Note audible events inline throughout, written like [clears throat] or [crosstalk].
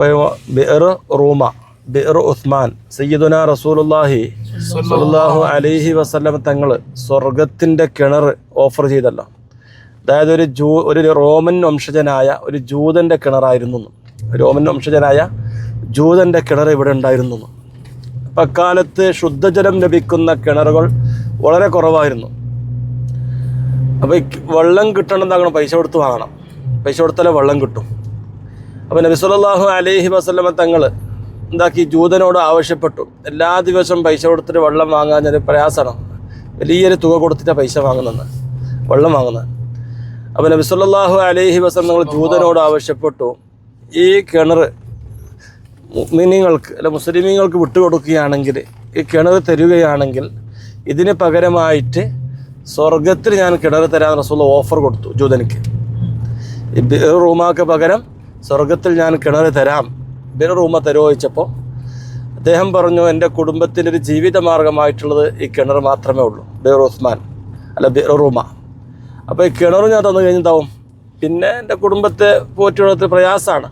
ബിർ റൂമ ബിർ ഉസ്മാൻ സയ്യിദുന റസൂലുള്ളാഹി സ്വല്ലല്ലാഹു അലൈഹി വസല്ലം തങ്ങൾ സ്വർഗത്തിന്റെ കിണർ ഓഫർ ചെയ്തല്ലോ. അതായത് ഒരു ജൂ ഒരു റോമൻ വംശജനായ ഒരു ജൂതന്റെ കിണറായിരുന്നു. റോമൻ വംശജനായ ജൂതന്റെ കിണർ ഇവിടെ ഉണ്ടായിരുന്നു. അക്കാലത്ത് ശുദ്ധജലം ലഭിക്കുന്ന കിണറുകൾ വളരെ കുറവായിരുന്നു. അപ്പോൾ വെള്ളം കിട്ടണം എന്താകണം പൈസ കൊടുത്ത് വാങ്ങണം. പൈസ കൊടുത്താലേ വെള്ളം കിട്ടും. അപ്പോൾ നബി സല്ലല്ലാഹു അലൈഹി വസല്ലമ തങ്ങൾ എന്താക്കി ജൂതനോട് ആവശ്യപ്പെട്ടു. എല്ലാ ദിവസവും പൈസ കൊടുത്തിട്ട് വെള്ളം വാങ്ങാൻ പ്രയാസമാണ്. വലിയൊരു തുക കൊടുത്തിട്ട് പൈസ വാങ്ങുന്നത്. വെള്ളം വാങ്ങുന്നത്. അപ്പം നബി സല്ലല്ലാഹു അലൈഹി വസ്ലം തങ്ങൾ ജൂതനോട് ആവശ്യപ്പെട്ടു. ഈ കിണർ മുസ്ലിമീങ്ങൾക്ക് അല്ല മുസ്ലിമീങ്ങൾക്ക് വിട്ടുകൊടുക്കുകയാണെങ്കിൽ ഈ കിണർ തരികയാണെങ്കിൽ ഇതിന് പകരമായിട്ട് സ്വർഗത്തിൽ ഞാൻ കിണർ തരാൻ റസൂള്ള ഓഫർ കൊടുത്തു ജൂതനിക്ക്. റൂമാക്ക് പകരം സ്വർഗത്തിൽ ഞാൻ കിണർ തരാം ബിനറൂമ തരുമോ ചോദിച്ചപ്പോൾ അദ്ദേഹം പറഞ്ഞു എന്റെ കുടുംബത്തിന്റെ ഒരു ജീവിത മാർഗമായിട്ടുള്ളത് ഈ കിണർ മാത്രമേ ഉള്ളൂ ബിർ ഉസ്മാൻ അല്ല ബിർ റൂമ. അപ്പോൾ ഈ കിണർ ഞാൻ തന്നു കഴിഞ്ഞിട്ടാവും പിന്നെ എന്റെ കുടുംബത്തെ പോറ്റി വളർത്തി പ്രയാസമാണ്.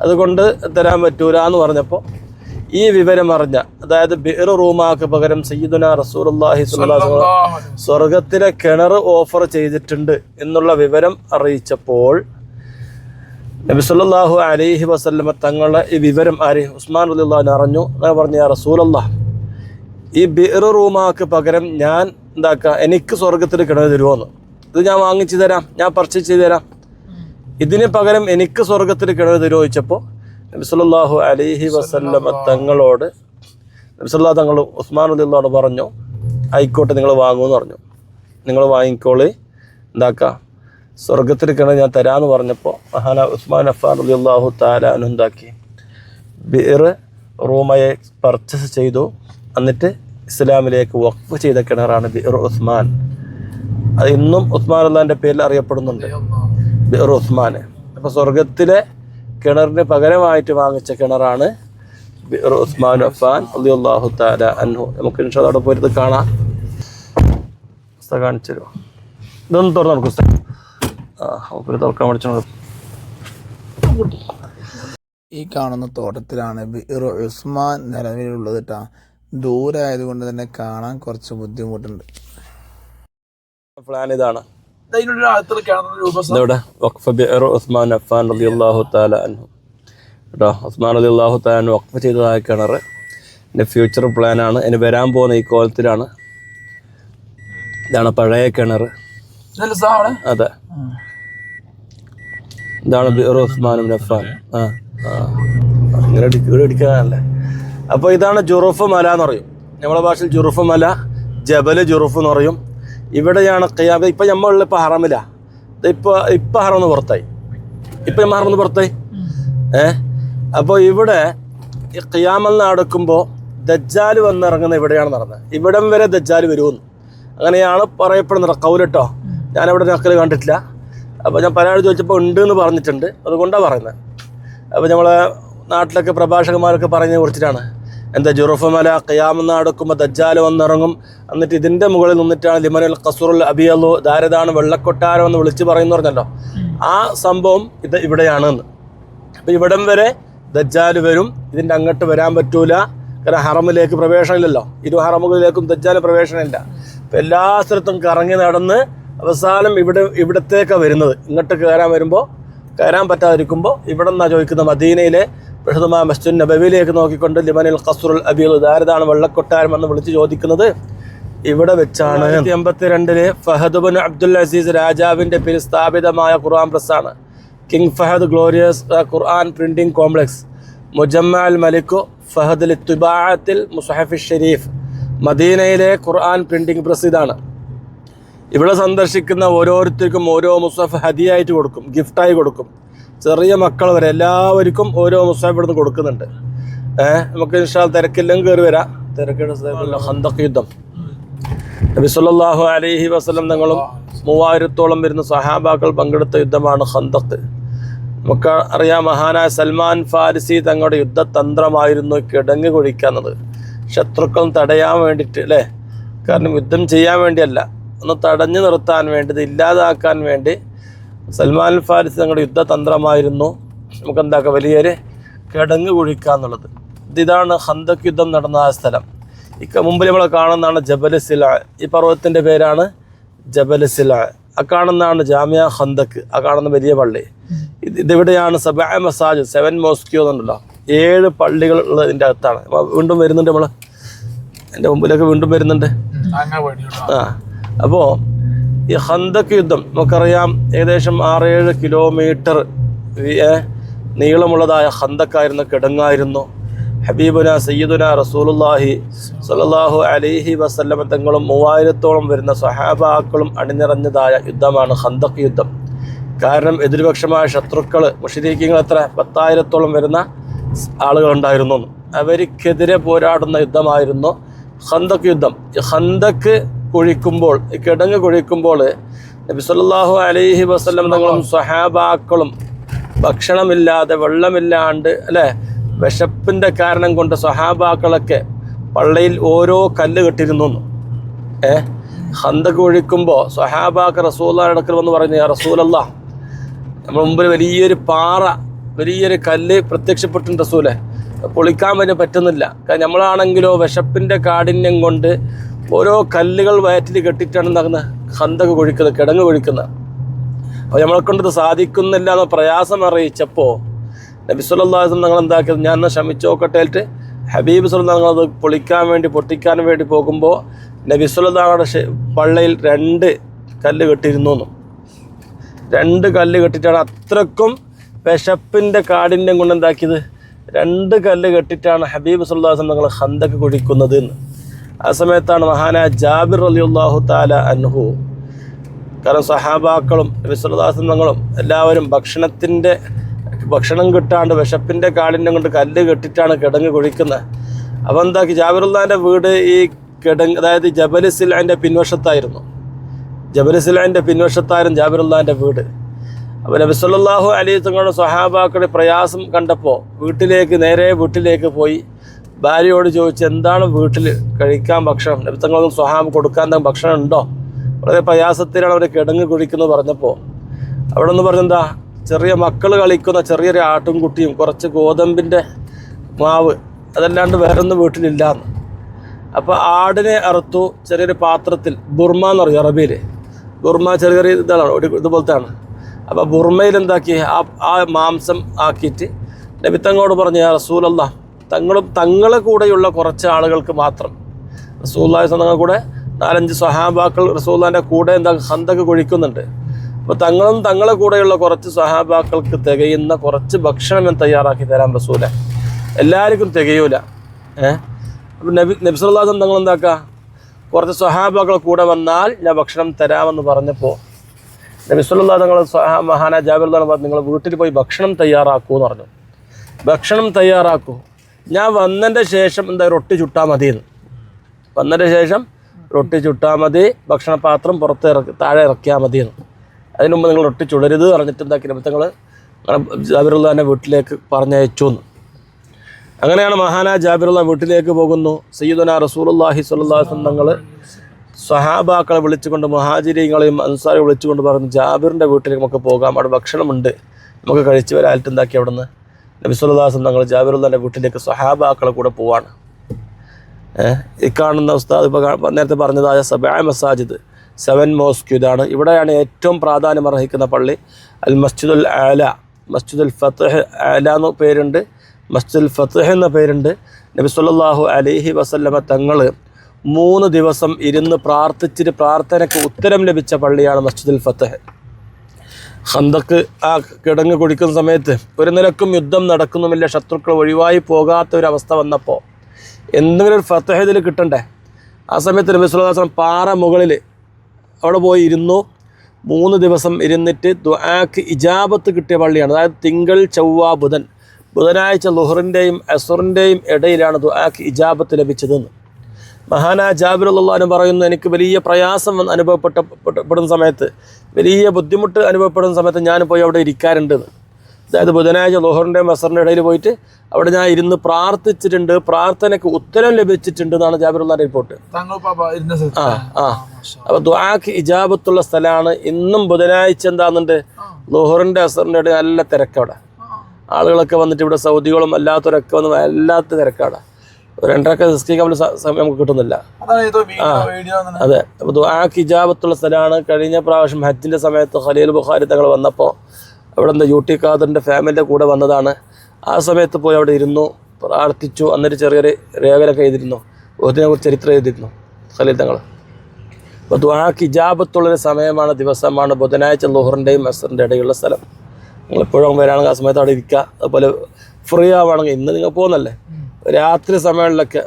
അതുകൊണ്ട് തരാൻ പറ്റൂല എന്ന് പറഞ്ഞപ്പോൾ ഈ വിവരം അറിഞ്ഞ അതായത് ബിർ റൂമാക്ക് പകരം സയ്യിദുന വസല്ലം സ്വർഗത്തിലെ കിണർ ഓഫർ ചെയ്തിട്ടുണ്ട് എന്നുള്ള വിവരം അറിയിച്ചപ്പോൾ നബി സല്ലല്ലാഹു അലൈഹി വസല്ലമ തങ്ങളെ ഈ വിവരം ആര്? ഉസ്മാൻ റളിയല്ലാഹു അറിഞ്ഞു. അങ്ങനെ പറഞ്ഞ റസൂലല്ല ഈ ബിർ റൂമാക്ക് പകരം ഞാൻ എന്താക്കുക എനിക്ക് സ്വർഗത്തിൽ കിണർ തരുമോന്ന് ഇത് ഞാൻ വാങ്ങിച്ചു തരാം ഞാൻ പർച്ചേസ് ചെയ്ത് തരാം. ഇതിന് പകരം എനിക്ക് സ്വർഗത്തിൽ കിണർ തരുമോ ചോദിച്ചപ്പോൾ നബി സല്ലല്ലാഹു അലൈഹി വസല്ലമ തങ്ങളോട് നബി സല്ലല്ലാഹു തങ്ങൾ ഉസ്മാൻ റളിയല്ലാഹു പറഞ്ഞു ആയിക്കോട്ടെ നിങ്ങൾ വാങ്ങുമെന്ന് പറഞ്ഞു. നിങ്ങൾ വാങ്ങിക്കോളി എന്താക്കുക സ്വർഗത്തിൽ കിണർ ഞാൻ തരാമെന്ന് പറഞ്ഞപ്പോൾ മഹാന ഉസ്മാൻ അഫാൻ അലി അള്ളാഹു താല അനുണ്ടാക്കി ബിർ റൂമയെ പർച്ചേസ് ചെയ്തു. എന്നിട്ട് ഇസ്ലാമിലേക്ക് വഖഫ് ചെയ്ത കിണറാണ് ബിർ ഉസ്മാൻ. അത് ഇന്നും ഉസ്മാൻ അള്ളാന്റെ പേരിൽ അറിയപ്പെടുന്നുണ്ട്. ബിർ ഉസ്മാൻ അപ്പോൾ സ്വർഗത്തിലെ കിണറിന് പകരമായിട്ട് വാങ്ങിച്ച കിണറാണ് ബിർ ഉസ്മാൻ അഫാൻ അലി അള്ളാഹു താല അൻഹു. നമുക്ക് ഇൻഷാ അവിടെ പോയിട്ട് കാണാം. കാണിച്ചു തരുമോ ഇതൊന്നും തുറന്നു നമുക്ക് നമുക്ക് തുറക്കാൻ പഠിച്ചു ഈ കാണുന്ന തോട്ടത്തിലാണ് ബിർ ഉസ്മാൻ നിലവിലുള്ളത് കേട്ടോ ദൂരെ ആയതുകൊണ്ട് തന്നെ കാണാൻ കുറച്ച് ബുദ്ധിമുട്ടുണ്ട്. പ്ലാൻ ഇതാണ് ഇതവിടെ വഖഫ് ബിർ ഉസ്മാൻ അഫാൻ റളിയല്ലാഹു തആല അൻഹു. കേട്ടോ ഉസ്മാൻ റളിയല്ലാഹു തആല അൻഹു വഖഫ് ചെയ്തതായ കിണർ. എന്റെ ഫ്യൂച്ചർ പ്ലാനാണ് ഇനി വരാൻ പോകുന്ന ഈ കോലത്തിലാണ്. ഇതാണ് പഴയ കിണർ? അതെ. ഇതാണ് ബിർ ഉസ്മാൻ അഫാൻ ആ ഇവിടെ അടിക്കാനല്ലേ? അപ്പോൾ ഇതാണ് ജുറുഫ് മല എന്ന് പറയും. നമ്മളെ ഭാഷയിൽ ജുറുഫ് മല ജബൽ ജുറുഫ് എന്ന് പറയും. ഇവിടെയാണ് ഖിയാമ ഇപ്പം നമ്മളുള്ള ഇപ്പം ഹറമില്ല ഇപ്പോൾ ഇപ്പം ഹറന്ന് പുറത്തായി. ഇപ്പം നമ്മൾ ഹറന്ന് പുറത്തായി? ഏ? അപ്പോൾ ഇവിടെ ഈ ഖിയാമൽ നടക്കുമ്പോൾ ദജ്ജാൽ വന്നിറങ്ങുന്ന ഇവിടെയാണ് നടന്നത്. ഇവിടം വരെ ദജ്ജാൽ വരുമെന്ന്. അങ്ങനെയാണ് പറയപ്പെടുന്നത്. കൗലട്ടോ ഞാനവിടെ നക്കൽ കണ്ടിട്ടില്ല. അപ്പോൾ ഞാൻ പലയാൾ ചോദിച്ചപ്പോൾ ഉണ്ട് എന്ന് പറഞ്ഞിട്ടുണ്ട്. അതുകൊണ്ടാണ് പറയുന്നത് അപ്പോൾ നമ്മളെ നാട്ടിലൊക്കെ പ്രഭാഷകന്മാരൊക്കെ പറഞ്ഞതിനെ കുറിച്ചിട്ടാണ്. എന്താ ജുറുഫമല ഖിയാമെന്ന് നടക്കുമ്പോൾ ദജ്ജാൽ വന്നിറങ്ങും. എന്നിട്ട് ഇതിന്റെ മുകളിൽ നിന്നിട്ടാണ് ലിമനുൽ ഖസുറുൽ അബിയല്ലു ദാരദാണ് വെള്ളക്കൊട്ടാരം എന്ന് വിളിച്ച് പറയുന്നു പറഞ്ഞല്ലോ. ആ സംഭവം ഇത് ഇവിടെയാണ് എന്ന് അപ്പോൾ ഇവിടം വരെ ദജ്ജാൽ വരും. ഇതിന്റെ അങ്ങോട്ട് വരാൻ പറ്റൂല. കാരണം ഹറമിലേക്ക് പ്രവേശനമില്ലല്ലോ. ഇരു ഹറമുകളിലേക്കും ദജ്ജാൽ പ്രവേശനമില്ല. അപ്പോൾ എല്ലാ സ്ഥലത്തും കറങ്ങി നടന്ന് അവസാനം ഇവിടെ ഇവിടത്തേക്കാണ് വരുന്നത്. ഇങ്ങോട്ട് കയറാൻ വരുമ്പോൾ കയറാൻ പറ്റാതിരിക്കുമ്പോൾ ഇവിടെ നിന്നാണ് ചോദിക്കുന്നത് മദീനയിലെ പ്രസിദ്ധമായ മസ്ജിദ് നബവിയിലേക്ക് നോക്കിക്കൊണ്ട് ലിമനിൽ ഖസുറുൽ അബീൽ ധാരതാണ് വെള്ളക്കൊട്ടാരം എന്ന് വിളിച്ച് ചോദിക്കുന്നത്? ഇവിടെ വെച്ചാണ്. എൺപത്തിരണ്ടിൽ ഫഹദ് ബിൻ അബ്ദുൽ അസീസ് രാജാവിന്റെ പേര് സ്ഥാപിതമായ ഖുർആൻ പ്രസ്സാണ്. King Fahd glorious Quran printing complex. Mujamma അൽ മലിക്കു ഫഹദ് ലിത്തുബാഅത്തിൽ മുസഹഫി ഷെരീഫ്. മദീനയിലെ ഖുർആൻ പ്രിന്റിംഗ് പ്രസ് ഇതാണ് ഇവിടെ സന്ദർശിക്കുന്ന ഓരോരുത്തർക്കും ഓരോ മുസഫ് ഹദിയായിട്ട് കൊടുക്കും ഗിഫ്റ്റായി കൊടുക്കും. ചെറിയ മക്കൾ വരെ എല്ലാവർക്കും ഓരോ മുസഫ് ഇവിടുന്ന് കൊടുക്കുന്നുണ്ട്. ഏഹ് നമുക്ക് ഇൻഷാൽ തിരക്കില്ലെങ്കിൽ കയറി വരാം. തിരക്കിട ഹന്തക്ക് യുദ്ധം. നബി സല്ലല്ലാഹു അലൈഹി വസല്ലം തങ്ങളും മൂവായിരത്തോളം വരുന്ന സഹാബാക്കൾ പങ്കെടുത്ത യുദ്ധമാണ് ഹന്തക്ക് നമുക്ക് അറിയാം മഹാനായ സൽമാൻ ഫാരിസി തങ്ങളുടെ യുദ്ധതന്ത്രമായിരുന്നു കിടങ്ങ് കുഴിക്കുന്നത്. ശത്രുക്കൾ തടയാൻ വേണ്ടിയിട്ട് അല്ലേ? കാരണം യുദ്ധം ചെയ്യാൻ വേണ്ടിയല്ല. ഒന്ന് തടഞ്ഞു നിർത്താൻ വേണ്ടി ഇത് ഇല്ലാതാക്കാൻ വേണ്ടി സൽമാൻ ഫാരിസ് തങ്ങളുടെ യുദ്ധതന്ത്രമായിരുന്നു. നമുക്ക് എന്താക്കാം വലിയൊരു കിടങ്ങ് കുഴിക്കുക എന്നുള്ളത്. ഇത് ഇതാണ് ഹന്തക് യുദ്ധം നടന്ന ആ സ്ഥലം. ഇക്ക മുമ്പിൽ നമ്മൾ കാണുന്നതാണ് ജബൽ സില. ഈ പർവതത്തിന്റെ പേരാണ് ജബൽ സില. ആ കാണുന്നതാണ് ജാമ്യ ഹന്തക്ക് ആ കാണുന്ന വലിയ പള്ളി. ഇത് ഇതിവിടെയാണ്? സബ മസാജ് സെവൻ മോസ്ക്യോ എന്നുണ്ടല്ലോ. ഏഴ് പള്ളികൾ ഉള്ളത് ഇതിന്റെ അകത്താണ് വീണ്ടും വരുന്നുണ്ട് നമ്മൾ എന്റെ മുമ്പിലൊക്കെ വീണ്ടും വരുന്നുണ്ട്. ആ. അപ്പോൾ ഈ ഹന്തക്ക് യുദ്ധം നമുക്കറിയാം ഏകദേശം ആറേഴ് കിലോമീറ്റർ നീളമുള്ളതായ ഹന്തക്കായിരുന്നു കിടങ്ങായിരുന്നു. ഹബീബുന സയ്യിദുന റസൂലുല്ലാഹി സലല്ലാഹു അലിഹി വസല്ലമ തങ്ങളും മൂവായിരത്തോളം വരുന്ന സഹാബാക്കളും അണിനിറഞ്ഞതായ യുദ്ധമാണ് ഹന്തക് യുദ്ധം. കാരണം എതിർപക്ഷമായ ശത്രുക്കൾ മുഷരീഖ്യങ്ങൾ എത്ര? പത്തായിരത്തോളം വരുന്ന ആളുകളുണ്ടായിരുന്നു. അവർക്കെതിരെ പോരാടുന്ന യുദ്ധമായിരുന്നു ഹന്തക് യുദ്ധം. ഹന്തക്ക് കുഴിക്കുമ്പോൾ കിടങ്ങ് കുഴിക്കുമ്പോൾ നബി സല്ലല്ലാഹു അലൈഹി വസല്ലം തങ്ങളും സ്വഹാബാക്കളും ഭക്ഷണമില്ലാതെ വെള്ളമില്ലാണ്ട് അല്ലേ? വിശപ്പിന്റെ കാരണം കൊണ്ട് സ്വഹാബാക്കളൊക്കെ പള്ളിയിൽ ഓരോ കല്ല് കെട്ടിരുന്നു. ഏ? ഹന്തക്ക് ഒഴിക്കുമ്പോൾ സ്വഹാബാക്ക് റസൂല്ലാ അടുക്കൽ വന്ന് പറഞ്ഞു റസൂലല്ല നമ്മൾ മുമ്പിൽ വലിയൊരു പാറ വലിയൊരു കല്ല് പ്രത്യക്ഷപ്പെട്ടിട്ടുണ്ട് റസൂലെ. പൊളിക്കാൻ വേണ്ടി പറ്റുന്നില്ല. നമ്മളാണെങ്കിലോ വിശപ്പിന്റെ കാഠിന്യം കൊണ്ട് ഓരോ കല്ലുകൾ വയറ്റിൽ കെട്ടിയിട്ടാണ് എന്താക്കുന്നത് ഹന്തക്ക് കൊഴിക്കുന്നത് കിടങ്ങ് കൊഴിക്കുന്നത്. അപ്പോൾ നമ്മളെ കൊണ്ടത് സാധിക്കുന്നില്ല എന്ന പ്രയാസം അറിയിച്ചപ്പോൾ നബി സുല്ലാസ് ഞങ്ങൾ എന്താക്കിയത്? ഞാൻ എന്നാൽ ക്ഷമിച്ചോക്കട്ടേറ്റ് ഹബീബ് സുല്ലാ ഞങ്ങളത് പൊളിക്കാൻ വേണ്ടി പൊട്ടിക്കാൻ വേണ്ടി പോകുമ്പോൾ നബി സുല്ലാടെ പള്ളയിൽ രണ്ട് കല്ല് കെട്ടിയിരുന്നു. രണ്ട് കല്ല് കെട്ടിയിട്ടാണ് അത്രക്കും വിശപ്പിന്റെ കാടിന്റെ കൊണ്ട് എന്താക്കിയത്? രണ്ട് കല്ല് കെട്ടിയിട്ടാണ് ഹബീബ് സുല്ലാസ് ഞങ്ങൾ ഹന്തക്ക് കുഴിക്കുന്നത് എന്ന്. ആ സമയത്താണ് മഹാനായ ജാബിർ അലിയുല്ലാഹു താല അൻഹു. കാരണം സഹാബാക്കളും വിശ്രദാസങ്ങളും എല്ലാവരും ഭക്ഷണത്തിന്റെ ഭക്ഷണം കിട്ടാണ്ട് വിശപ്പിന്റെ കാടിന്റെ കൊണ്ട് കല്ല് കെട്ടിട്ടാണ് കിടങ്ങ് കുഴിക്കുന്നത്. അപ്പോൾ എന്താക്കി? ജാബിറുല്ലാന്റെ വീട് ഈ കിടങ്ങ് അതായത് ജബൽ സിലാന്റെ പിൻവശത്തായിരുന്നു. ജബൽ സിലാന്റെ പിൻവശത്തായിരുന്നു ജാബിറുല്ലാന്റെ വീട്. അപ്പോൾ നബി സല്ലല്ലാഹു അലൈഹി തങ്ങളുടെ സ്വഹാബാക്കളുടെ പ്രയാസം കണ്ടപ്പോൾ വീട്ടിലേക്ക് നേരെ വീട്ടിലേക്ക് പോയി. ഭാര്യയോട് ചോദിച്ച് എന്താണ് വീട്ടിൽ കഴിക്കാൻ ഭക്ഷണം? നബി തങ്ങളും സ്വഹാബ് കൊടുക്കാൻ ഭക്ഷണം ഉണ്ടോ? വളരെ പ്രയാസത്തിലാണ് അവർ കിടങ്ങ് കുഴിക്കുന്നത് പറഞ്ഞപ്പോൾ അവിടെ നിന്ന് പറഞ്ഞെന്താ ചെറിയ മക്കൾ കളിക്കുന്ന ചെറിയൊരു ആട്ടും കുട്ടിയും കുറച്ച് ഗോതമ്പിന്റെ മാവ് അതല്ലാണ്ട് വേറൊന്നും വീട്ടിലില്ലാന്ന്. അപ്പോൾ ആടിനെ അറുത്തു ചെറിയൊരു പാത്രത്തിൽ ബുർമ എന്ന് പറയും അറബിയിൽ ബുർമ ചെറിയ ചെറിയ ഇതാണ് ഒരു ഇതുപോലത്തെയാണ്. അപ്പോൾ ബുർമയിൽ എന്താക്കി ആ ആ മാംസം ആക്കിയിട്ട് നബിത്തങ്ങോട് പറഞ്ഞു റസൂലല്ല തങ്ങളും തങ്ങളെ കൂടെയുള്ള കുറച്ച് ആളുകൾക്ക് മാത്രം. റസൂല്ലായ തങ്ങളുടെ കൂടെ നാലഞ്ച് സഹാബാക്കൾ റസൂല്ലാന്റെ കൂടെ എന്താ ഹന്തക്ക് കൊഴിക്കുന്നുണ്ട്. അപ്പോൾ തങ്ങളും തങ്ങളെ കൂടെയുള്ള കുറച്ച് സഹാബാക്കൾക്ക് തികയുന്ന കുറച്ച് ഭക്ഷണം ഞാൻ തയ്യാറാക്കി തരാം റസൂല. എല്ലാവർക്കും തികയൂല. ഏഹ് അപ്പം നബി നബിസുല്ലാസം തങ്ങൾ എന്താക്കുക കുറച്ച് സ്വഹാബാക്കൾ കൂടെ വന്നാൽ ഞാൻ ഭക്ഷണം തരാമെന്ന് പറഞ്ഞപ്പോൾ നബിസുല്ലാ തങ്ങൾ മഹാന ജാബിർ നിങ്ങൾ വീട്ടിൽ പോയി ഭക്ഷണം തയ്യാറാക്കൂ എന്ന് പറഞ്ഞു. ഭക്ഷണം തയ്യാറാക്കൂ. ഞാൻ വന്നതിന്റെ ശേഷം എന്താ റൊട്ടി ചുട്ടാൽ മതിയെന്ന്. വന്നതിന്റെ ശേഷം റൊട്ടി ചുട്ടാൽ മതി ഭക്ഷണപാത്രം പുറത്ത് ഇറക്കി താഴെ ഇറക്കിയാൽ മതിയെന്ന്. അതിന് മുമ്പ് നിങ്ങൾ റൊട്ടി ചുടരുത് പറഞ്ഞിട്ട് എന്താക്കി ജാബിറുള്ള തന്നെ വീട്ടിലേക്ക് പറഞ്ഞയച്ചു എന്ന് അങ്ങനെയാണ് മഹാനാ ജാബിറുള്ള വീട്ടിലേക്ക് പോകുന്നു. സയ്യിദുന റസൂലുള്ളാഹി സ്വല്ലല്ലാഹു തങ്ങൾ സഹാബാക്കളെ വിളിച്ചുകൊണ്ട് മഹാജിരിങ്ങളെയും അൻസാരെ വിളിച്ചുകൊണ്ട് പറഞ്ഞു ജാബിറിന്റെ വീട്ടിലേക്ക് നമുക്ക് പോകാം. അവിടെ ഭക്ഷണമുണ്ട്. നമുക്ക് കഴിച്ചു വരാലിട്ട് എന്താക്കി അവിടെ നിന്ന് നബി സുല്ലാസം തങ്ങൾ ജാബിറുള്ളാന്റെ വീട്ടിലേക്ക് സഹാബാക്കളെ കൂടെ പോവാണ്. ഈ കാണുന്ന ഉസ്താദ് ഇപ്പോൾ നേരത്തെ പറഞ്ഞതായ സബായ മസാജിദ് സെവൻ മോസ്ക് ഇതാണ് ഇവിടെയാണ് ഏറ്റവും പ്രാധാന്യം അർഹിക്കുന്ന പള്ളി. അൽ മസ്ജിദുൽ ആല മസ്ജിദുൽ ഫത്തഹ് ആല എന്ന പേരുണ്ട്. മസ്ജിദുൽ ഫത്തഹ് എന്ന പേരുണ്ട്. നബി സല്ലല്ലാഹു അലൈഹി വസല്ലമ തങ്ങൾ മൂന്ന് ദിവസം ഇരുന്ന് പ്രാർത്ഥിച്ചിട്ട് പ്രാർത്ഥനയ്ക്ക് ഉത്തരം ലഭിച്ച പള്ളിയാണ് മസ്ജിദുൽ ഫത്തഹ് ഹന്തക്ക് ആ കിടങ്ങ് കുടിക്കുന്ന സമയത്ത് ഒരു നിലക്കും യുദ്ധം നടക്കുന്നുമില്ല. ശത്രുക്കൾ ഒഴിവായി പോകാത്ത ഒരു അവസ്ഥ വന്നപ്പോൾ എന്തെങ്കിലും ഒരു ഫത്തഹേദിൽ കിട്ടണ്ടേ? ആ സമയത്ത് നബി പാറ മുകളിൽ അവിടെ പോയി ഇരുന്നു. മൂന്ന് ദിവസം ഇരുന്നിട്ട് ദ്വാക്ക് ഇജാബത്ത് കിട്ടിയ പള്ളിയാണ്. അതായത് തിങ്കൾ ചൊവ്വ ബുധൻ. ബുധനാഴ്ച ലുഹറിന്റെയും അസുറിന്റെയും ഇടയിലാണ് ദ്വാക്ക് ഇജാബത്ത് ലഭിച്ചതെന്ന്. മഹാനാ ജാബിറുല്ലാനും പറയുന്നു എനിക്ക് വലിയ പ്രയാസം അനുഭവപ്പെട്ട പെട്ട- പെടുന്ന സമയത്ത് വലിയ ബുദ്ധിമുട്ട് അനുഭവപ്പെടുന്ന സമയത്ത് ഞാൻ പോയി അവിടെ ഇരിക്കാറുണ്ട്. അതായത് ബുധനാഴ്ച ലോഹറിന്റെയും ബസറിന്റെ ഇടയിൽ പോയിട്ട് അവിടെ ഞാൻ ഇരുന്ന് പ്രാർത്ഥിച്ചിട്ടുണ്ട് പ്രാർത്ഥനയ്ക്ക് ഉത്തരം ലഭിച്ചിട്ടുണ്ട് എന്നാണ് ജാബിറുള്ള റിപ്പോർട്ട് ആ ആ. അപ്പോൾ ദ്വാക്ക് ഇജാബത്തുള്ള സ്ഥലമാണ് ഇന്നും ബുധനാഴ്ച എന്താന്നുണ്ട്? ലോഹറിന്റെ അസറിന്റെ ഇടയിൽ നല്ല തിരക്കവിടെ. ആളുകളൊക്കെ വന്നിട്ട് ഇവിടെ സൗദികളും അല്ലാത്തവരൊക്കെ വന്ന് വല്ലാത്ത തിരക്കാണ് ഒരു രണ്ടരക്ക സ- സമയം നമുക്ക് കിട്ടുന്നില്ല. അതെ. അപ്പോൾ ദുആക്ക് ഇജാബത്തുള്ള സ്ഥലമാണ്. കഴിഞ്ഞ പ്രാവശ്യം ഹജ്ജിന്റെ സമയത്ത് ഖലീൽ ബുഖാരി തങ്ങൾ വന്നപ്പോൾ അവിടെ നിന്ന് യു ടി ഖാദറിന്റെ ഫാമിലിന്റെ കൂടെ വന്നതാണ്. ആ സമയത്ത് പോയി അവിടെ ഇരുന്നു പ്രാർത്ഥിച്ചു. അന്നൊരു ചെറിയൊരു രേഖലൊക്കെ എഴുതിയിരുന്നു. കുറിച്ച് ചരിത്രം എഴുതിയിരുന്നു ഖലീൽ തങ്ങൾ. അപ്പോൾ ദുആക്ക് ഇജാബത്തുള്ളൊരു സമയമാണ് ദിവസമാണ്. ബുധനാഴ്ച ലുഹറിന്റെയും അസറിന്റെ ഇടയിലുള്ള സ്ഥലം. നിങ്ങൾ എപ്പോഴും വരാണെങ്കിൽ ആ സമയത്ത് അവിടെ ഇരിക്കുക. അതുപോലെ ഫ്രീ ആവുകയാണെങ്കിൽ ഇന്ന് നിങ്ങൾ പോകുന്നല്ലേ? രാത്രി സമയങ്ങളിലൊക്കെ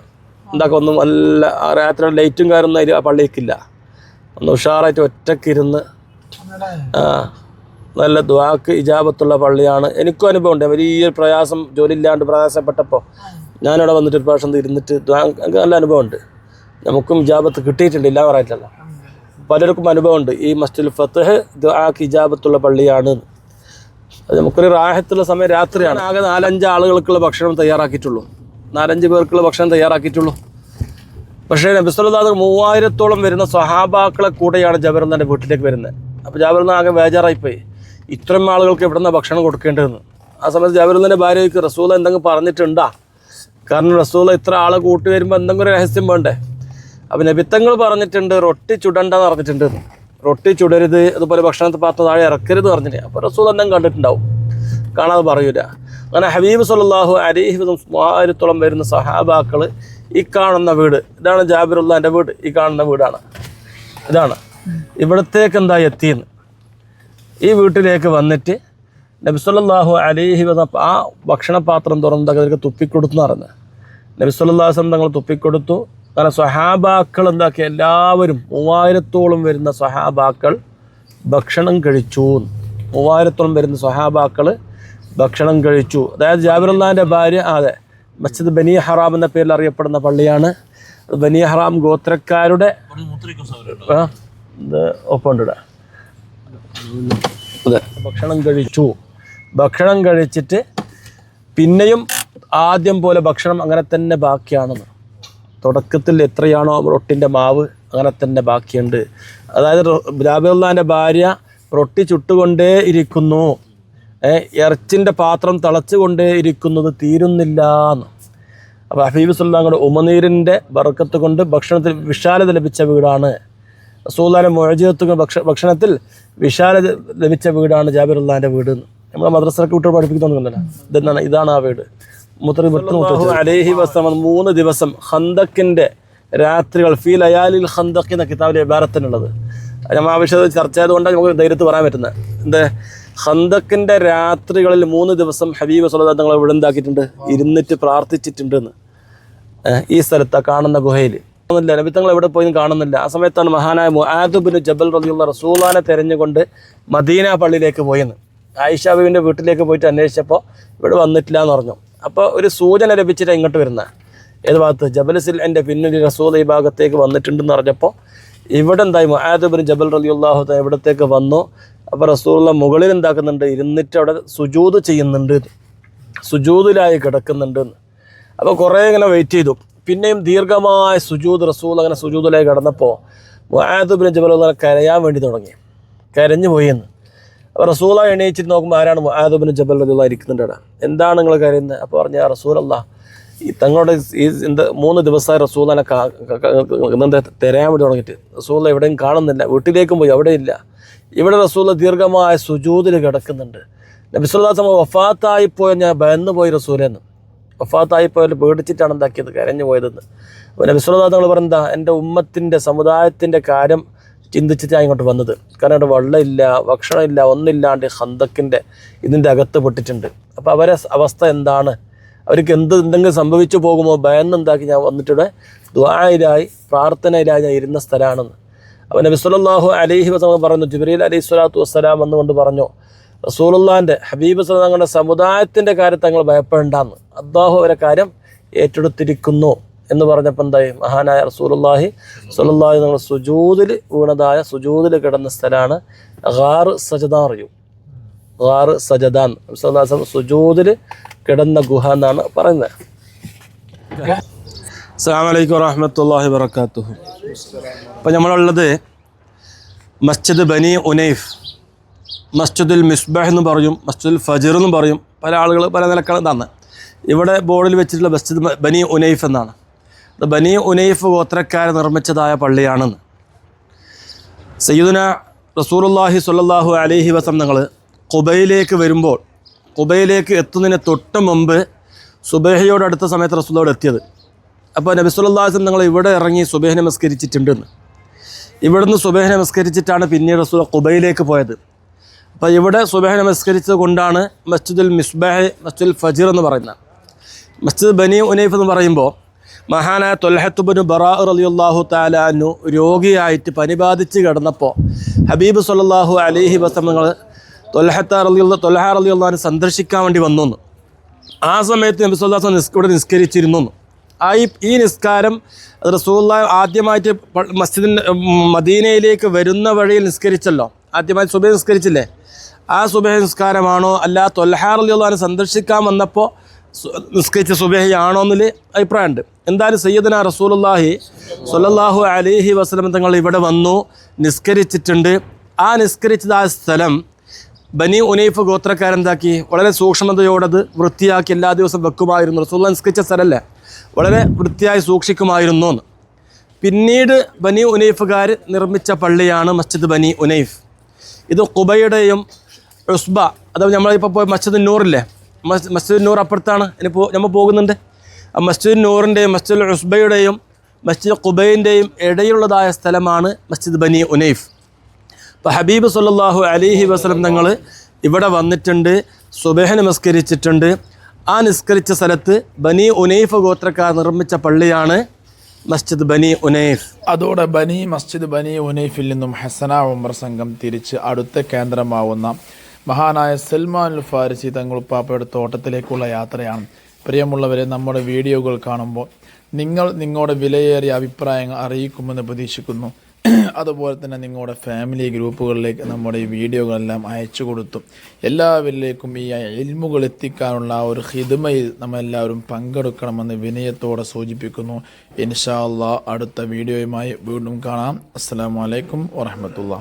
എന്താക്കുക ഒന്നും നല്ല രാത്രി ലൈറ്റും കാര്യമൊന്നും അതിൽ പള്ളിക്കില്ല ഒന്ന് ഉഷാറായിട്ട് ഒറ്റക്കിരുന്ന് ആ നല്ല ദ്വാക്ക് ഇജാബത്തുള്ള പള്ളിയാണ്. എനിക്കും അനുഭവം ഉണ്ട്. വലിയ പ്രയാസം ജോലി ഇല്ലാണ്ട് പ്രയാസപ്പെട്ടപ്പോൾ ഞാനിവിടെ വന്നിട്ട് ഒരു പ്രാവശ്യം ഇരുന്നിട്ട് ദ്വാ എനിക്ക് നല്ല അനുഭവമുണ്ട് നമുക്കും ഇജാബത്ത് കിട്ടിയിട്ടുണ്ട് ഇല്ല പറയത്തില്ല. പലർക്കും അനുഭവമുണ്ട് ഈ മസ്ജിദുൽ ഫത്തഹ് ദ്വാക്ക് ഇജാബത്തുള്ള പള്ളിയാണ്. അത് നമുക്കൊരു റാഹത്തുള്ള സമയം രാത്രിയാണ്. ആകെ നാലഞ്ച് ആളുകൾക്കുള്ള ഭക്ഷണം തയ്യാറാക്കിയിട്ടുള്ളൂ. നാലഞ്ച് പേർക്കുള്ള ഭക്ഷണം തയ്യാറാക്കിയിട്ടുള്ളൂ. പക്ഷേ നബിസ്വല്ലാദ് മൂവായിരത്തോളം വരുന്ന സ്വഹാബാക്കളെ കൂടെയാണ് ജബർന്നാന്റെ വീട്ടിലേക്ക് വരുന്നത്. അപ്പോൾ ജാബിർന്ന ആകെ ബേജാറായിപ്പോയി. ഇത്രയും ആളുകൾക്ക് എവിടെ നിന്നാണ് ഭക്ഷണം കൊടുക്കേണ്ടതെന്ന്. ആ സമയത്ത് ജാബിർന്നന്റെ ഭാര്യയ്ക്ക് റസൂല എന്തെങ്കിലും പറഞ്ഞിട്ടുണ്ടാ? കാരണം റസൂല ഇത്ര ആളെ കൂട്ടി വരുമ്പോൾ എന്തെങ്കിലും രഹസ്യം വേണ്ടേ? അപ്പം നബിത്തങ്ങൾ പറഞ്ഞിട്ടുണ്ട് റൊട്ടി ചുടണ്ടെന്ന് പറഞ്ഞിട്ടുണ്ട് റൊട്ടി ചുടരുത് അതുപോലെ ഭക്ഷണത്തെ പാത്രം താഴെ ഇറക്കരുത് പറഞ്ഞിട്ട്. അപ്പോൾ റസൂൽ എന്തെങ്കിലും കണ്ടിട്ടുണ്ടാവും. കാണാതെ പറയൂല. അങ്ങനെ ഹബീബ് സല്ലാഹു അലിഹി മൂവായിരത്തോളം വരുന്ന സഹാബാക്കൾ ഈ കാണുന്ന വീട്. ഇതാണ് ജാബിറുല്ലാന്റെ വീട്. ഈ കാണുന്ന വീടാണ്. ഇതാണ്. ഇവിടത്തേക്ക് എന്താ എത്തിയെന്ന് ഈ വീട്ടിലേക്ക് വന്നിട്ട് നബി സല്ലല്ലാഹു അലൈഹി വന്ന ആ ഭക്ഷണപാത്രം തുറന്നതൊക്കെ അവർക്ക് തുപ്പിക്കൊടുത്തു എന്ന് പറഞ്ഞത്. നബി സല്ലല്ലാഹു അലൈഹി വസല്ലം തങ്ങൾ തുപ്പിക്കൊടുത്തു. കാരണം സ്വഹാബാക്കൾ എന്താക്കി? എല്ലാവരും മൂവായിരത്തോളം വരുന്ന സ്വഹാബാക്കൾ ഭക്ഷണം കഴിച്ചു. മൂവായിരത്തോളം വരുന്ന സ്വഹാബാക്കൾ ഭക്ഷണം കഴിച്ചു. അതായത് ജാബിറുല്ലാന്റെ ഭാര്യ അതെ മസ്ജിദ് ബനി ഹറാം എന്ന പേരിൽ അറിയപ്പെടുന്ന പള്ളിയാണ്. ബനി ഹറാം ഗോത്രക്കാരുടെ ഒപ്പമുണ്ട് അതെ ഭക്ഷണം കഴിച്ചു. ഭക്ഷണം കഴിച്ചിട്ട് പിന്നെയും ആദ്യം പോലെ ഭക്ഷണം അങ്ങനെ തന്നെ ബാക്കിയാണെന്ന്. തുടക്കത്തിൽ എത്രയാണോ റൊട്ടിന്റെ മാവ് അങ്ങനെ തന്നെ ബാക്കിയുണ്ട്. അതായത് ജാബിറുല്ലാന്റെ ഭാര്യ റൊട്ടി ചുട്ടുകൊണ്ടേ ഇരിക്കുന്നു. ഇറച്ചിന്റെ പാത്രം തിളച്ചുകൊണ്ടേ ഇരിക്കുന്നത് തീരുന്നില്ല എന്ന് അപ്പോൾ ഹബീബ് സുല്ലാങ്ങളുടെ ഉമനീരിന്റെ ബർക്കത്ത് കൊണ്ട് ഭക്ഷണത്തിൽ വിശാലത ലഭിച്ച വീടാണ്. റസൂല്ലാന്റെ മൊഴജീവത്ത് ഭക്ഷ ഭക്ഷണത്തിൽ വിശാലത ലഭിച്ച വീടാണ് ജാബിർ അള്ളാന്റെ വീട്. എന്ന്. നമ്മളെ മദ്രസയൊക്കെ വിട്ട് പഠിപ്പിക്കുന്നുണ്ടല്ലോ ഇതെന്നാണ് ഇതാണ് ആ വീട്. മുത്തറി അലേഹി വസ്ലം മൂന്ന് ദിവസം ഹന്തക്കിന്റെ രാത്രികൾ ഫീ ലയാലിൽ ഹന്തക്ക് എന്ന കിതാബിലെ ഇബാരത്തിനുള്ളത് നമ്മൾ ആവശ്യത ചർച്ച ചെയ്തുകൊണ്ടാണ് നമുക്ക് ധൈര്യത്ത് പറയാൻ പറ്റുന്നത്. എന്താ? ഹന്തക്കിന്റെ രാത്രികളിൽ മൂന്ന് ദിവസം ഹബീബ് സുലതാ തങ്ങൾ ഇവിടെ എന്താക്കിയിട്ടുണ്ട് ഇരുന്നിട്ട് പ്രാർത്ഥിച്ചിട്ടുണ്ട് എന്ന് ഈ സ്ഥലത്ത് കാണുന്ന ഗുഹയിൽ നബി നബിത്തങ്ങൾ എവിടെ പോയി കാണുന്നില്ല. ആ സമയത്താണ് മഹാനായ മുആദുബിന് ജബൽ റബിയുള്ള റസൂലാനെ തെരഞ്ഞുകൊണ്ട് മദീന പള്ളിയിലേക്ക് പോയെന്ന്. ആയിഷാബുവിന്റെ വീട്ടിലേക്ക് പോയിട്ട് അന്വേഷിച്ചപ്പോൾ ഇവിടെ വന്നിട്ടില്ല എന്ന് പറഞ്ഞു. അപ്പോൾ ഒരു സൂചന ലഭിച്ചിട്ട് ഇങ്ങോട്ട് വരുന്ന. ഏത് ഭാഗത്ത്? ജബലസിൽ എന്റെ പിന്നിൽ റസൂൽ ഈ ഭാഗത്തേക്ക് വന്നിട്ടുണ്ടെന്ന് പറഞ്ഞപ്പോൾ ഇവിടെ എന്തായി? മുആദുബിന് ജബൽ റളിയുള്ളാഹു എവിടത്തേക്ക് വന്നു? അപ്പോൾ റസൂള്ള മുകളിൽ എന്താക്കുന്നുണ്ട്? ഇരുന്നിട്ട് അവിടെ സുജൂത് ചെയ്യുന്നുണ്ട്. സുജൂതിലായി കിടക്കുന്നുണ്ട്. അപ്പോൾ കുറേ ഇങ്ങനെ വെയിറ്റ് ചെയ്തു. പിന്നെയും ദീർഘമായ സുജൂദ് റസൂൽ അങ്ങനെ സുജൂദിലേക്ക് കിടന്നപ്പോൾ മുആദുബിൻ ജബൽ കരയാൻ വേണ്ടി തുടങ്ങി. കരഞ്ഞു പോയി എന്ന്. അപ്പോൾ റസൂല എണീച്ചിട്ട് നോക്കുമ്പോൾ ആരാണ് മുആദുബിൻ ജബൽ റസൂല ഇരിക്കുന്നുണ്ട് അവിടെ? എന്താണ് നിങ്ങൾ കരയുന്നത്? അപ്പോൾ പറഞ്ഞ റസൂലല്ല ഈ തങ്ങളുടെ ഈ എന്താ മൂന്ന് ദിവസമായി റസൂലിനെ തരാൻ വേണ്ടി തുടങ്ങിയിട്ട്. റസൂല എവിടെയും കാണുന്നില്ല വീട്ടിലേക്കും പോയി അവിടെ ഇല്ല. ഇവിടെ റസൂൽ ദീർഘമായ സുജൂതിൽ കിടക്കുന്നുണ്ട്. നബിസുല്ലാസ് വഫാത്തായി പോയ ഞാൻ ഭയന്ന് പോയി റസൂലെന്ന്. വഫാത്തായി പോയാൽ പേടിച്ചിട്ടാണ് എന്താക്കിയത്? കരഞ്ഞു പോയതെന്ന് അപ്പോൾ നബിസുല്ലാ തങ്ങൾ പറഞ്ഞാ എന്റെ ഉമ്മത്തിന്റെ സമുദായത്തിന്റെ കാര്യം ചിന്തിച്ചിട്ടാണ് ഇങ്ങോട്ട് വന്നത്. കാരണം ഇവിടെ വെള്ളമില്ല ഭക്ഷണമില്ല ഒന്നില്ലാണ്ട് ഹന്തക്കിന്റെ ഇതിന്റെ അകത്ത് പെട്ടിട്ടുണ്ട് അപ്പോൾ അവരെ അവസ്ഥ എന്താണ്? അവർക്ക് എന്ത് എന്തെങ്കിലും സംഭവിച്ചു പോകുമോ? എന്താക്കി ഞാൻ വന്നിട്ടിവിടെ ദ്വായിലായി പ്രാർത്ഥനയിലായി ഞാൻ ഇരുന്ന സ്ഥലമാണെന്ന്. അപ്പോൾ നബി സല്ലല്ലാഹു അലൈഹി വസല്ലം പറഞ്ഞു ജിബ്രീൽ അലൈഹി സ്വലാത്തു വസ്സലാം എന്നുകൊണ്ട് പറഞ്ഞു റസൂലുള്ളാന്റെ ഹബീബ് സല്ലല്ലാഹു തങ്ങളുടെ സമുദായത്തിന്റെ കാര്യത്തെ തങ്ങൾ ഭയപ്പെടേണ്ടെന്ന്. അള്ളാഹു അവരെ കാര്യം ഏറ്റെടുത്തിരിക്കുന്നു എന്ന് പറഞ്ഞപ്പോൾ എന്തായി? മഹാനായ റസൂലുള്ളാഹി സ്വല്ലല്ലാഹി നമ്മൾ സുജൂതിൽ വീണതായ സുജൂതിൽ കിടന്ന സ്ഥലമാണ് ഗാർ സജദാൻ. അറിയൂ ഗാർ സജദാൻ സുജൂതിൽ കിടന്ന ഗുഹ എന്നാണ് പറയുന്നത്. അസ്സാം വലൈക്കും വാഹമത്തല്ലാഹി വർക്കാത്തുഹു അപ്പോൾ നമ്മളുള്ളത് മസ്ജിദ് ബനി ഉനൈഫ്. മസ്ജിദുൽ മിസ്ബഹ് എന്ന് പറയും മസ്ജിദുൽ ഫജർ എന്നും പറയും. പല ആളുകൾ പല നിലക്കാണ് തന്ന് ഇവിടെ ബോർഡിൽ വെച്ചിട്ടുള്ള മസ്ജിദ് ബനി ഉനൈഫ് എന്നാണ്. അത് ബനി ഉനൈഫ് ഗോത്രക്കാരെ നിർമ്മിച്ചതായ പള്ളിയാണെന്ന്. സയ്യിദുന റസൂലുള്ളാഹി സ്വല്ലല്ലാഹു അലഹി വസം നിങ്ങൾ കുബയിലേക്ക് വരുമ്പോൾ കുബയിലേക്ക് എത്തുന്നതിന് തൊട്ട് മുമ്പ് സുബേഹയോട് അടുത്ത സമയത്ത് റസൂലോട് എത്തിയത്. അപ്പോൾ നബി സല്ലല്ലാഹു നിങ്ങൾ ഇവിടെ ഇറങ്ങി സുബേഹ നമസ്കരിച്ചിട്ടുണ്ടെന്ന്. ഇവിടുന്ന് സുബേഹ നമസ്കരിച്ചിട്ടാണ് പിന്നീട് റസൂൽ കുബയിലേക്ക് പോയത്. അപ്പോൾ ഇവിടെ സുബേഹ നമസ്കരിച്ചത് കൊണ്ടാണ് മസ്ജിദുൽ മിസ്ബാഹ് മസ്ജിദുൽ ഫജീർ എന്ന് പറയുന്നത്. മസ്ജിദ് ബനി ഉനൈഫ് എന്ന് പറയുമ്പോൾ മഹാനായ തൊൽഹത്തുബിന് ബറാ റലിയുള്ളാഹു താലാനു രോഗിയായിട്ട് പനി ബാധിച്ച് കിടന്നപ്പോൾ ഹബീബ് സല്ലല്ലാഹു അലൈഹി വസല്ലങ്ങൾ തൊലഹത്ത റലിയുള്ള തൊലഹ റലിയുള്ളഹാനെ സന്ദർശിക്കാൻ വേണ്ടി വന്നു. ആ സമയത്ത് നബി സല്ലാസ് നിസ് ഇവിടെ നിസ്കരിച്ചിരുന്നു. ആ ഈ നിസ്കാരം റസൂള്ള ആദ്യമായിട്ട് മസ്ജിദിന്റെ മദീനയിലേക്ക് വരുന്ന വഴിയിൽ നിസ്കരിച്ചല്ലോ. ആദ്യമായി സുബൈ നിസ്കരിച്ചില്ലേ? ആ സുബൈ നിസ്കാരമാണോ? അല്ല തൊൽഹാർ അലിയുള്ളഹാനെ സന്ദർശിക്കാൻ വന്നപ്പോൾ നിസ്കരിച്ച സുബേഹയാണോ എന്നതിൽ അഭിപ്രായമുണ്ട്. എന്തായാലും സയ്യദന റസൂലുള്ളാഹി സ്വല്ലല്ലാഹു അലിഹി വസ്ലം തങ്ങൾ ഇവിടെ വന്നു നിസ്കരിച്ചിട്ടുണ്ട്. ആ നിസ്കരിച്ചത് ആ സ്ഥലം ബനി ഉനൈഫ് ഗോത്രക്കാരെന്താക്കി? വളരെ സൂക്ഷ്മതയോടത് വൃത്തിയാക്കി എല്ലാ ദിവസവും വെക്കുമായിരുന്നു. റസൂല്ല നിസ്കരിച്ച സ്ഥലമല്ലേ വളരെ വൃത്തിയായി സൂക്ഷിക്കുമായിരുന്നു എന്ന്. പിന്നീട് ബനി ഉനൈഫുകാർ നിർമ്മിച്ച പള്ളിയാണ് മസ്ജിദ് ബനി ഉനൈഫ്. ഇത് കുബയുടെയും ഉസ്ബ അഥവാ നമ്മളിപ്പോൾ പോയി മസ്ജിദ് നൂറില്ലേ? മസ് മസ്ജിദ് നൂർ അപ്പുറത്താണ്. ഇനി പോ നമ്മൾ പോകുന്നുണ്ട്. മസ്ജിദ് നൂറിന്റെയും മസ്ജിദ് ഉസ്ബയുടെയും മസ്ജിദ് കുബൈന്റെയും ഇടയിലുള്ളതായ സ്ഥലമാണ് മസ്ജിദ് ബനി ഉനൈഫ്. അപ്പോൾ ഹബീബ് സല്ലാഹു അലിഹി വസ്ലം തങ്ങൾ ഇവിടെ വന്നിട്ടുണ്ട് സുബേഹ നമസ്കരിച്ചിട്ടുണ്ട്. ആ നിസ്കരിച്ച സ്ഥലത്ത് ബനി ഉനൈഫ് ഗോത്രക്കാർ നിർമ്മിച്ച പള്ളിയാണ് മസ്ജിദ് ബനി ഉനൈഫ്. അതോടെ ബനി മസ്ജിദ് ബനി ഉനൈഫിൽ നിന്നും ഹസന ഉമർ സംഘം തിരിച്ച് അടുത്ത കേന്ദ്രമാവുന്ന മഹാനായ സൽമാൻ ഫാരിസി തങ്ങളുപ്പാപ്പയുടെ തോട്ടത്തിലേക്കുള്ള യാത്രയാണ്. പ്രിയമുള്ളവരെ നമ്മുടെ വീഡിയോകൾ കാണുമ്പോൾ നിങ്ങൾ നിങ്ങളുടെ വിലയേറിയ അഭിപ്രായങ്ങൾ അറിയിക്കുമെന്ന് പ്രതീക്ഷിക്കുന്നു. [clears throat] അതുപോലെ തന്നെ നിങ്ങളുടെ ഫാമിലി ഗ്രൂപ്പുകളിലേക്ക് നമ്മുടെ ഈ വീഡിയോകളെല്ലാം അയച്ചു കൊടുത്തു. എല്ലാവരിലേക്കും ഈ എൽമുകൾ എത്തിക്കാനുള്ള ആ ഒരു ഹിതുമയിൽ നമ്മളെല്ലാവരും പങ്കെടുക്കണമെന്ന് വിനയത്തോടെ സൂചിപ്പിക്കുന്നു. ഇൻഷാ അടുത്ത വീഡിയോയുമായി വീണ്ടും കാണാം. അസ്സാം വലൈക്കും വാഹമത്തുള്ള